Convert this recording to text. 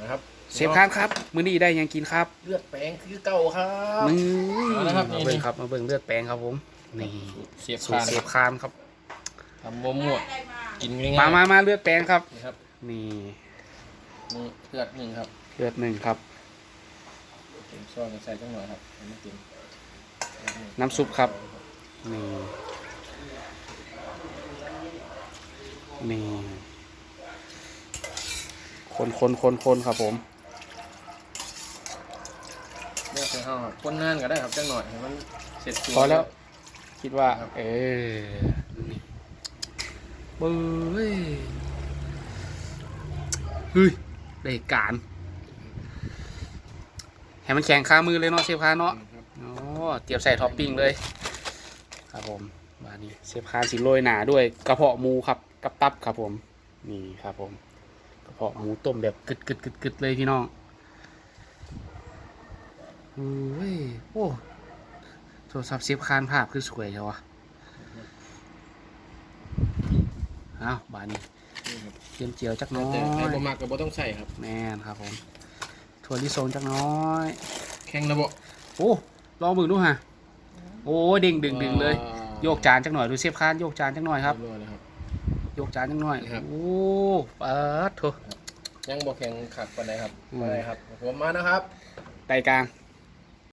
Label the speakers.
Speaker 1: นะครับ
Speaker 2: เชฟคานครับ มื้อนี้ได้หยังกินครับ
Speaker 1: เลือดแปลงคือเก่าครับ
Speaker 2: นี่
Speaker 1: เอาละครับ
Speaker 2: มา
Speaker 1: นี่
Speaker 2: เบิ่งครับมาเบิ่งเลือดแปลงครับผมนี่
Speaker 1: เสียบ
Speaker 2: สูต
Speaker 1: คารน
Speaker 2: เชฟคานครับ
Speaker 1: ทำมั่วๆกินง่ายๆ
Speaker 2: มามามาเลือดแปลงครับ
Speaker 1: นี่ครับ
Speaker 2: นี่
Speaker 1: นี่เลือดหนึ่งครับ
Speaker 2: เลือดหนึ่งครับ
Speaker 1: เต็มซ้อนใส่จังหน่อยครับให้มันเต็ม
Speaker 2: น้ำซุปครับ นี่นี่ คนคนคนคนครับผม
Speaker 1: เลือดใส่ห้าครับคนนานก็ได้ครับจังหน่อยให้มันเสร็จตัว
Speaker 2: พอแล้ว คิดว่า
Speaker 1: ครับ
Speaker 2: เออนี่เบ้ยเฮ้ยได้การให้มันแข็งค้ามือเลยเนาะเชฟคานเนาะ
Speaker 1: ครับ
Speaker 2: อ๋อเตรียมใส่ท็อปปิ้งเลย ครับผมมานี่เชฟคานสิโรยหนาด้วยกระเพาะหมูครับกับตับครับผม นี่ครับผม กระเพาะหมูต้มแบบกึดกึดกึดกึดเลยพี่น้องเฮ้ยโอ้โทรศัพท์เชฟคานภาพคือสวยใช่วะอ้าวบาดนี้
Speaker 1: นี่ครับ
Speaker 2: เจียมเจียวจักหน้อ
Speaker 1: แต่ใคร
Speaker 2: ย
Speaker 1: บ่มากก็บ่ต้องใส่ครับ
Speaker 2: แม่นครับผมถั่วลิสงจักหน้อย
Speaker 1: แข็งนะบ่
Speaker 2: โอ้ลองมึงดูฮะโอ้เด้งดึงดึงเลย โยกจานจักหน่อยดูเซฟคานโยกจานจักหน่อยครับ
Speaker 1: เยอยเลยครับ
Speaker 2: โยกจานจักหน่อย
Speaker 1: ครับ
Speaker 2: โอ้เปิดเถอะ
Speaker 1: ยังบ่แข็งขักปานใดครับ
Speaker 2: อืม
Speaker 1: ปานใดครับผมมานะครับ
Speaker 2: ไตกลาง